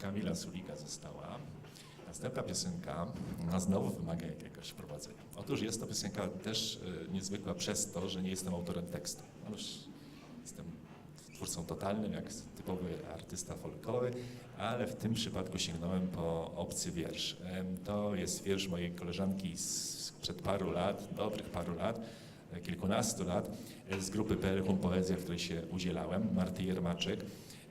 Kamila Sulika została. Następna piosenka no, znowu wymaga jakiegoś wprowadzenia. Otóż jest to piosenka też e, niezwykła przez to, że nie jestem autorem tekstu. No już jestem twórcą totalnym, jak typowy artysta folkowy, ale w tym przypadku sięgnąłem po obcy wiersz. Em, To jest wiersz mojej koleżanki z przed paru lat, dobrych paru lat, e, kilkunastu lat, e, z grupy Perhum Poezja, w której się udzielałem, Marty Jermaczek.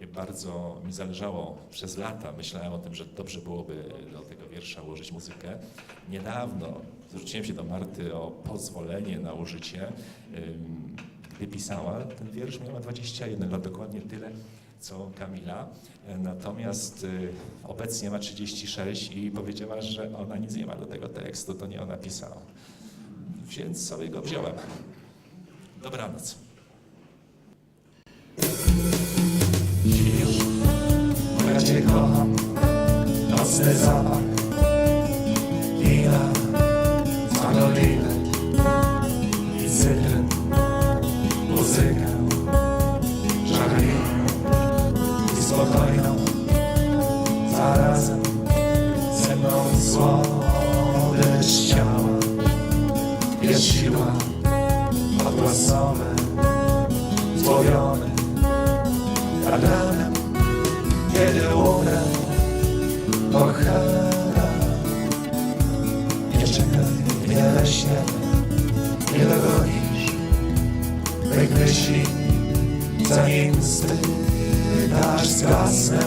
Bardzo mi zależało przez lata, myślałem o tym, że dobrze byłoby do tego wiersza ułożyć muzykę. Niedawno zwróciłem się do Marty o pozwolenie na użycie. Gdy pisała ten wiersz, miała 21 lat, dokładnie tyle, co Kamila. Natomiast y, obecnie ma 36 i powiedziała, że ona nic nie ma do tego tekstu, to nie ona pisała. Więc sobie go wziąłem. Dobranoc. Cię kocham, nocny zapach Wina, zanoliny i cytryn Muzykę żarliwą i spokojną Zarazem ze mną słodycz myśli, zanim stydasz zgasnę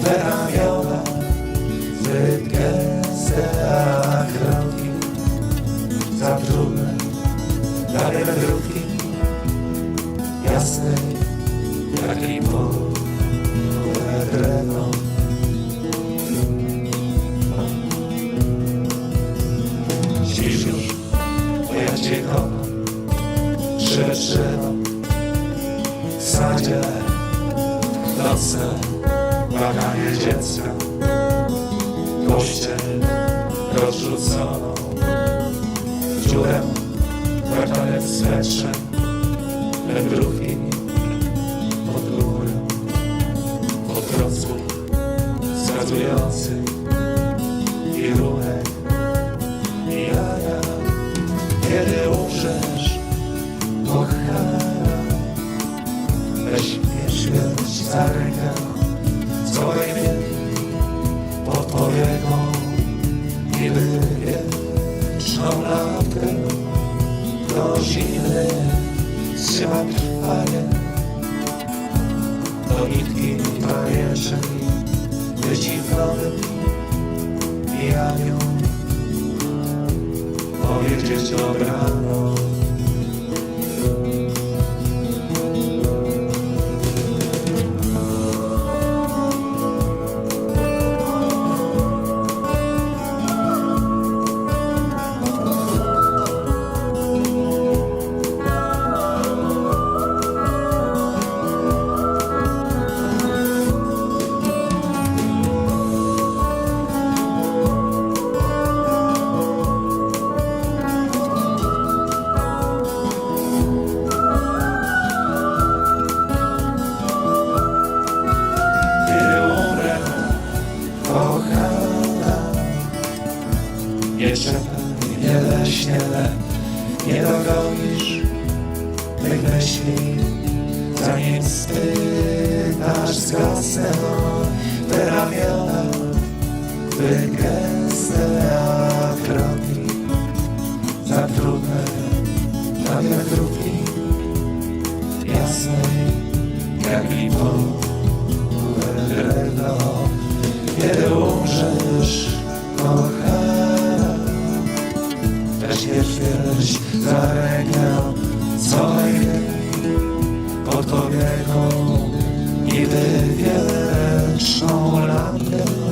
Twe ramiona, zbyt gęste, a kroki za trudne dla mnie wędrówki jasnej, jak i pole drewno. Śpisz już, bo ja Przytrzymam w sadzie nocne błaganie dziecka. Goście rozrzuconą dziurę, kwartalem swetrze, wędrówki trzyma trwanie do nitki pajęczej wyciwionym mijaniu powiedzieć dobranoc. Nie leś, nie dogonisz tych myśli Zanim stydasz zgasnę Te ramiona wygęste A kroki za trudne Dla wiatrówki jasnej Jak i pierś za rękę, najmniej pod powieką i wieczną lampkę.